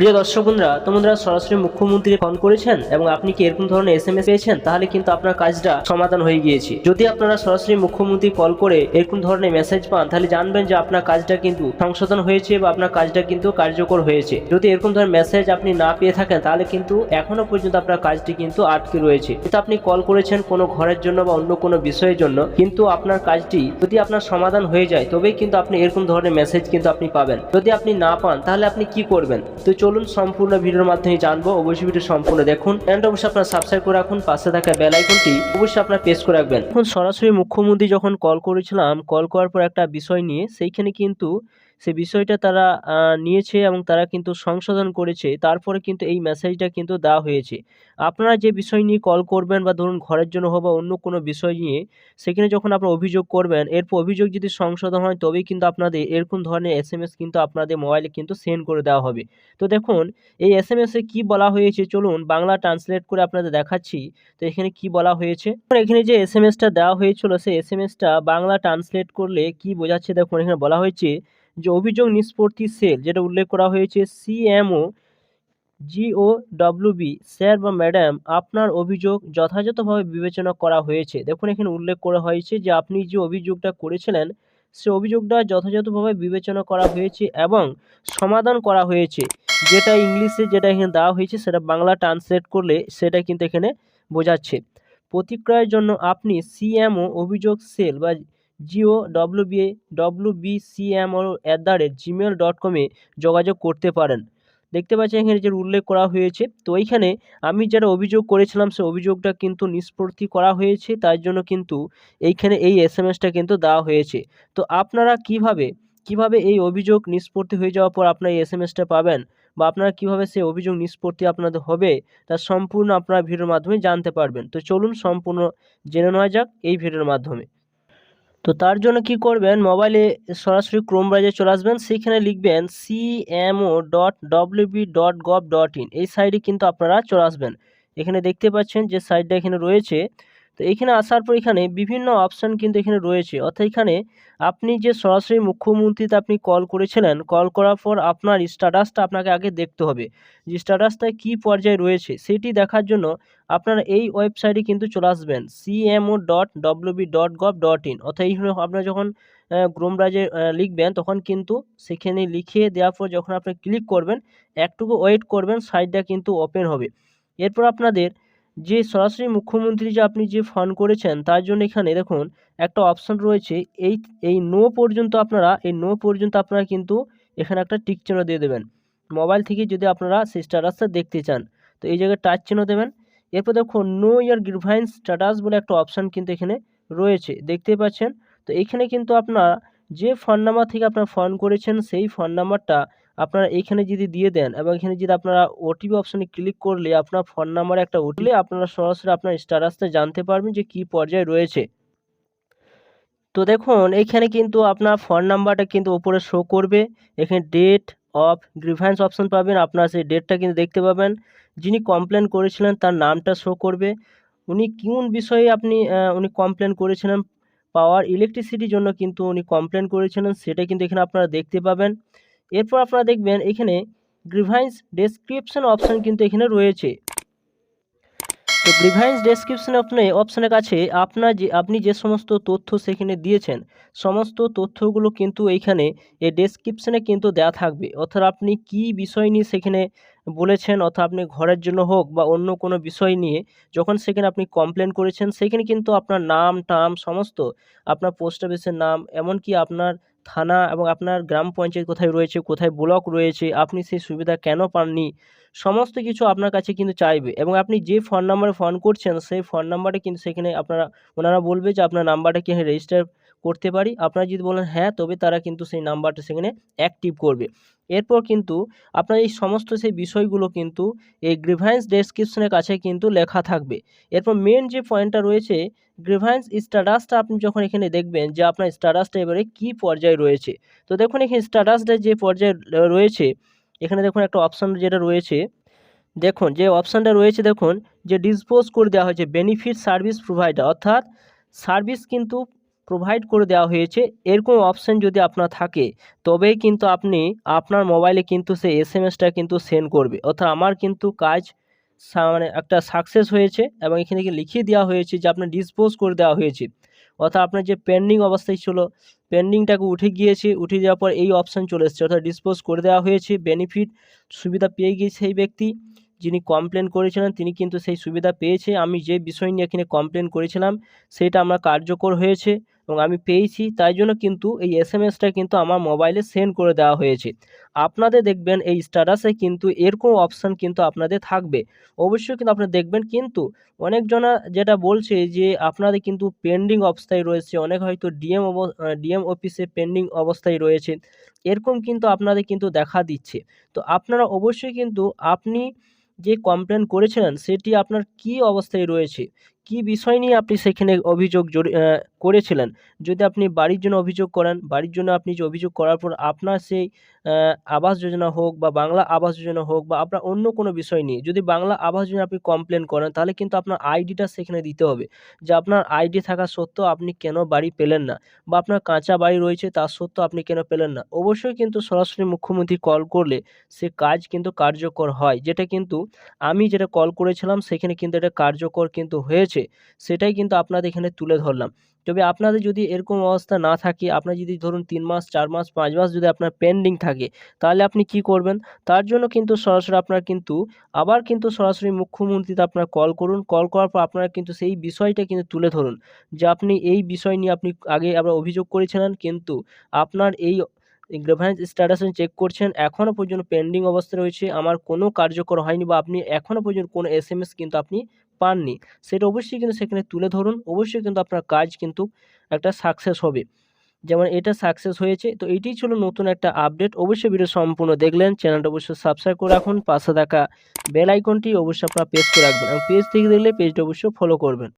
প্রিয় দর্শক বন্ধুরা, তোমরা সরাসরি মুখ্যমন্ত্রী ফোন করেছেন এবং আপনি কি এরকম ধরনের এস পেয়েছেন, তাহলে কিন্তু আপনার কাজটা সমাধান হয়ে গিয়েছে। যদি আপনারা সরাসরি মুখ্যমন্ত্রী কল করে এরকম ধরনের মেসেজ পান, তাহলে জানবেন যে আপনার কাজটা কিন্তু সংশোধন হয়েছে বা আপনার কাজটা কিন্তু কার্যকর হয়েছে। যদি এরকম ধরনের মেসেজ আপনি না পেয়ে থাকেন, তাহলে কিন্তু এখনও পর্যন্ত আপনার কাজটি কিন্তু আটকে রয়েছে। কিন্তু আপনি কল করেছেন কোনো ঘরের জন্য বা অন্য কোনো বিষয়ের জন্য, কিন্তু আপনার কাজটি যদি আপনার সমাধান হয়ে যায়, তবেই কিন্তু আপনি এরকম ধরনের মেসেজ কিন্তু আপনি পাবেন। যদি আপনি না পান, তাহলে আপনি কি করবেন? তো চলুন সম্পূর্ণ ভিডিওর মাধ্যমে জানব। অবশ্যই ভিডিও সম্পূর্ণ দেখুন। অ্যান্ড অবশ্যই আপনার সাবস্ক্রাইব করে রাখুন। পাশে থাকা বেল আইকনটি অবশ্যই আপনার প্রেস করে রাখবেন। এখন সরাসরি মুখ্যমন্ত্রী যখন কল করেছিলাম কল করার পর একটা বিষয় নিয়ে, সেইখানে কিন্তু সেই বিষয়টা তারা নিয়েছে এবং তারা কিন্তু সংশোধন করেছে। তারপরে কিন্তু এই মেসেজটা কিন্তু দেওয়া হয়েছে। আপনারা যে বিষয় নিয়ে কল করবেন বা ধরুন ঘরের জন্য হোক বা অন্য কোনো বিষয় নিয়ে, সেখানে যখন আপনারা অভিযোগ করবেন এরপর অভিযোগ যদি সংশোধন হয়, তবেই কিন্তু আপনাদের এরকম ধরনের এস এম এস কিন্তু আপনাদের মোবাইলে কিন্তু সেন্ড করে দেওয়া হবে। তো দেখুন, এই এস এম এসে কী বলা হয়েছে? চলুন বাংলা ট্রান্সলেট করে আপনাদের দেখাচ্ছি। তো এখানে কি বলা হয়েছে? এখানে যে এস এম এসটা দেওয়া হয়েছিল, সেই এস এম এসটা বাংলা ট্রান্সলেট করলে কি বোঝাচ্ছে? দেখুন, এখানে বলা হয়েছে যে অভিযোগ নিষ্পত্তি সেল, যেটা উল্লেখ করা হয়েছে, সিএমও জিও ডব্লিউবি স্যার বা ম্যাডাম, আপনার অভিযোগ যথাযথভাবে বিবেচনা করা হয়েছে। দেখুন, এখানে উল্লেখ করা হয়েছে যে আপনি যে অভিযোগটা করেছিলেন, সে অভিযোগটা যথাযথভাবে বিবেচনা করা হয়েছে এবং সমাধান করা হয়েছে। যেটা ইংলিশে যেটা এখানে দেওয়া হয়েছে, সেটা বাংলা ট্রান্সলেট করলে সেটা কিন্তু এখানে বোঝাচ্ছে। প্রতিক্রিয়ার জন্য আপনি সিএমও, অভিযোগ সেল বা GO WB WB CMO at the rate Gmail dot কমে যোগাযোগ করতে পারেন। দেখতে পাচ্ছেন এখানে যে উল্লেখ করা হয়েছে, তো এইখানে আমি যারা অভিযোগ করেছিলাম, সে অভিযোগটা কিন্তু নিষ্পত্তি করা হয়েছে তার জন্য কিন্তু এইখানে এই এস এম এসটা কিন্তু দেওয়া হয়েছে। তো আপনারা কীভাবে কীভাবে এই অভিযোগ নিষ্পত্তি হয়ে যাওয়ার পর আপনারা এই এস এম এসটা পাবেন, বা আপনারা কীভাবে সেই অভিযোগ নিষ্পত্তি আপনাদের হবে তার সম্পূর্ণ আপনারা ভিডিওর মাধ্যমে জানতে পারবেন। তো চলুন সম্পূর্ণ জেনে নেওয়া যাক এই ভিডিওর মাধ্যমে। তো তার জন্য কি করবেন? মোবাইলে সরাসরি ক্রোম ব্রাউজারে চলে আসবেন। সেইখানে লিখবেন CMO dot WB dot gov dot in এই সাইডে কিন্তু আপনারা চলে আসবেন। এখানে দেখতে পাচ্ছেন যে সাইডটা এখানে রয়েছে। তো এখানে আসার পর এখানে বিভিন্ন অপশান কিন্তু এখানে রয়েছে। অর্থাৎ এখানে আপনি যে সরাসরি মুখ্যমন্ত্রীতে আপনি কল করেছিলেন কল করার পর আপনার স্ট্যাটাসটা আপনাকে আগে দেখতে হবে। যে স্ট্যাটাসটা কী পর্যায়ে রয়েছে, সেটি দেখার জন্য আপনারা এই ওয়েবসাইটে কিন্তু চলে আসবেন। CMO dot WB dot gov dot in অর্থাৎ এইখানে আপনারা যখন গ্রোমরাজে লিখবেন, তখন কিন্তু সেখানে লিখে দেওয়ার পর যখন আপনি ক্লিক করবেন, একটুকু ওয়েট করবেন সাইটটা কিন্তু ওপেন হবে। এরপর আপনাদের যে সরাসরি মুখ্যমন্ত্রী যে আপনি যে ফোন করেছেন, তার জন্য এখানে দেখুন, একটা অপশন রয়েছে, এই এই নো পর্যন্ত আপনারা, এই নো পর্যন্ত আপনারা কিন্তু এখানে একটা টিক চিহ্ন দিয়ে দেবেন। মোবাইল থেকে যদি আপনারা সেই স্ট্যাটাসটা দেখতে চান, তো এই জায়গায় টাচ চিহ্ন দেবেন। এরপর দেখুন নো ইয়ার গ্রিভাইন্স স্ট্যাটাস বলে একটা অপশান কিন্তু এখানে রয়েছে, দেখতেই পাচ্ছেন? তো এখানে কিন্তু আপনার যে ফোন নাম্বার থেকে আপনারা ফোন করেছেন, সেই ফোন নাম্বারটা আপনারা এইখানে যদি দিয়ে দেন এবং এখানে যদি আপনারা ওটিপি অপশানে ক্লিক করলে আপনার ফোন নাম্বারে একটা ওটিপি আপনারা সরাসরি আপনার স্ট্যাটাসটা জানতে পারবেন যে কী পর্যায়ে রয়েছে। তো দেখুন, এইখানে কিন্তু আপনার ফোন নাম্বারটা কিন্তু ওপরে শো করবে। এখানে ডেট অফ গ্রিভান্স অপশন পাবেন, আপনার সেই ডেটটা কিন্তু দেখতে পাবেন। যিনি কমপ্লেন করেছিলেন তার নামটা শো করবে। উনি কোন বিষয়ে আপনি উনি কমপ্লেন করেছিলেন? পাওয়ার ইলেকট্রিসিটির জন্য কিন্তু উনি কমপ্লেন করেছিলেন, সেটা কিন্তু এখানে আপনারা দেখতে পাবেন। এরপর আপনারা দেখবেন এখানে গ্রিভাইন্স ডেসক্রিপশন অপশন কিন্তু এখানে রয়েছে। তো গ্রিভাইন্স ডেসক্রিপশন আপনি অপশনের কাছে আপনার যে, আপনি যে সমস্ত তথ্য সেখানে দিয়েছেন, সমস্ত তথ্যগুলো কিন্তু এইখানে এই ডেসক্রিপশনে কিন্তু দেওয়া থাকবে। অর্থাৎ আপনি কি বিষয় নিয়ে সেখানে বলেছেন, অর্থাৎ আপনি ঘরের জন্য হোক বা অন্য কোনো বিষয় নিয়ে যখন সেখানে আপনি কমপ্লেন করেছেন, সেখানে কিন্তু আপনার নাম, টাম, সমস্ত আপনার পোস্ট অফিসের নাম, এমনকি আপনার থানা এবং আপনার গ্রাম পঞ্চায়েত কোথায় রয়েছে, কোথায় ব্লক রয়েছে, আপনি সেই সুবিধা কেন পাননি? সমস্ত কিছু আপনার কাছে কিন্তু চাইবে এবং আপনি যে ফোন নাম্বারে ফোন করছেন, সেই ফোন নাম্বারে কিন্তু সেখানে আপনারা, ওনারা বলবে যে আপনার নাম্বারটা কি রেজিস্টার করতে পারি? আপনারা যদি বলেন হ্যাঁ তবে তারা কিন্তু সেই নাম্বারটা সেখানে অ্যাক্টিভ করবে। এরপর কিন্তু আপনার এই সমস্ত সেই বিষয়গুলো কিন্তু এই গ্রিভাইন্স ডেসক্রিপশনের কাছে কিন্তু লেখা থাকবে। এরপর মেন যে পয়েন্টটা রয়েছে গ্রিভাইন্স স্ট্যাটাসটা আপনি যখন এখানে দেখবেন যে আপনার স্ট্যাটাসটা এবারে কী পর্যায়ে রয়েছে, তো দেখুন এখানে স্ট্যাটাসটা যে পর্যায়ে রয়েছে, এখানে দেখুন একটা অপশান যেটা রয়েছে, দেখুন যে অপশানটা রয়েছে দেখুন যে ডিসপোজ করে দেওয়া হয়েছে বেনিফিট সার্ভিস প্রোভাইডার অর্থাৎ সার্ভিস কিন্তু প্রোভাইড করে দেওয়া হয়েছে, এরকম অপশান যদি আপনার থাকে, তবেই কিন্তু আপনি আপনার মোবাইলে কিন্তু সেই এস এম এসটা কিন্তু সেন্ড করবে, অর্থাৎ আমার কিন্তু কাজ মানে একটা সাকসেস হয়েছে এবং এখানে কি লিখিয়ে দেওয়া হয়েছে যে আপনার ডিসপোজ করে দেওয়া হয়েছে। অর্থাৎ আপনার যে পেন্ডিং অবস্থায় ছিল পেন্ডিংটাকে উঠে গিয়েছে, উঠে যাওয়ার পর এই অপশান চলে এসেছে। অর্থাৎ ডিসপোজ করে দেওয়া হয়েছে বেনিফিট সুবিধা পেয়ে গিয়েছে সেই ব্যক্তি, যিনি কমপ্লেন করেছিলেন, তিনি কিন্তু সেই সুবিধা পেয়েছে। আমি যে বিষয় নিয়ে এখানে কমপ্লেন করেছিলাম, সেটা আমার কার্যকর হয়েছে। এবং আমি পেয়েছি, তাই জন্য কিন্তু এই এস এম এসটা কিন্তু আমার মোবাইলে সেন্ড করে দেওয়া হয়েছে। আপনাদের দেখবেন এই স্ট্যাটাসে কিন্তু এরকম অপশান কিন্তু আপনাদের থাকবে। অবশ্যই কিন্তু আপনারা দেখবেন কিন্তু অনেকজনা যেটা বলছে যে আপনাদের কিন্তু পেন্ডিং অবস্থায় রয়েছে, অনেক হয়তো ডিএম ডিএম অফিসে পেন্ডিং অবস্থায় রয়েছে। এরকম কিন্তু আপনাদের কিন্তু দেখা দিচ্ছে। তো আপনারা অবশ্যই কিন্তু আপনি যে কমপ্লেন করেছিলেন, সেটি আপনার কী অবস্থায় রয়েছে? কী বিষয় নিয়ে আপনি সেখানে অভিযোগ করেছিলেন? যদি আপনি বাড়ির জন্য অভিযোগ করেন, বাড়ির জন্য আপনি যে অভিযোগ করার পর আপনার সেই আবাস যোজনা হোক বা বাংলা আবাস যোজনা হোক বা আপনার অন্য কোনো বিষয় নিয়ে যদি বাংলা আবাস যোজনা আপনি কমপ্লেন করেন, তাহলে কিন্তু আপনার আইডিটা সেখানে দিতে হবে। যে আপনার আইডি থাকা সত্ত্বেও আপনি কেন বাড়ি পেলেন না? বা আপনার কাঁচা বাড়ি রয়েছে তার সত্ত্বেও আপনি কেন পেলেন না? অবশ্যই কিন্তু সরাসরি মুখ্যমন্ত্রী কল করলে সে কাজ কিন্তু কার্যকর হয়। যেটা কিন্তু আমি যেটা কল করেছিলাম, সেখানে কিন্তু এটা কার্যকর কিন্তু হয়েছে। সেটাই কিন্তু আপনাদের এখানে তুলে ধরলাম। তবে আপনাদের যদি এরকম অবস্থা না থাকে, আপনার যদি ধরুন তিন মাস, চার মাস, পাঁচ মাস যদি আপনার পেন্ডিং থাকে, তাহলে আপনি কি করবেন? তার জন্য কিন্তু সরাসরি আপনার কিন্তু, আবার কিন্তু সরাসরি মুখ্যমন্ত্রীতে আপনার কল করুন। কল করার পর আপনারা কিন্তু সেই বিষয়টা কিন্তু তুলে ধরুন যে আপনি এই বিষয় নিয়ে আপনি আগে আবার অভিযোগ করেছিলেন, কিন্তু আপনার এই গ্রেভারেন্স স্ট্যাটাসে চেক করছেন এখনও পর্যন্ত পেন্ডিং অবস্থা রয়েছে। আমার কোনো কার্যকর হয়নি বা আপনি এখনও পর্যন্ত কোনো এস কিন্তু আপনি পাননি, সেটা অবশ্যই কিন্তু সেখানে তুলে ধরুন। অবশ্যই কিন্তু আপনার কাজ কিন্তু একটা সাকসেস হবে। যেমন এটা সাকসেস হয়েছে, তো এটাই ছিল নতুন একটা আপডেট অবশ্যই ভিডিও সম্পূর্ণ দেখলেন চ্যানেলটা অবশ্যই সাবস্ক্রাইব করে রাখুন। পাশে থাকা বেল আইকনটি অবশ্যই আপনারা পেজ করে রাখবেন এবং পেজ থেকে দেখলে পেজটা অবশ্যই ফলো করবেন।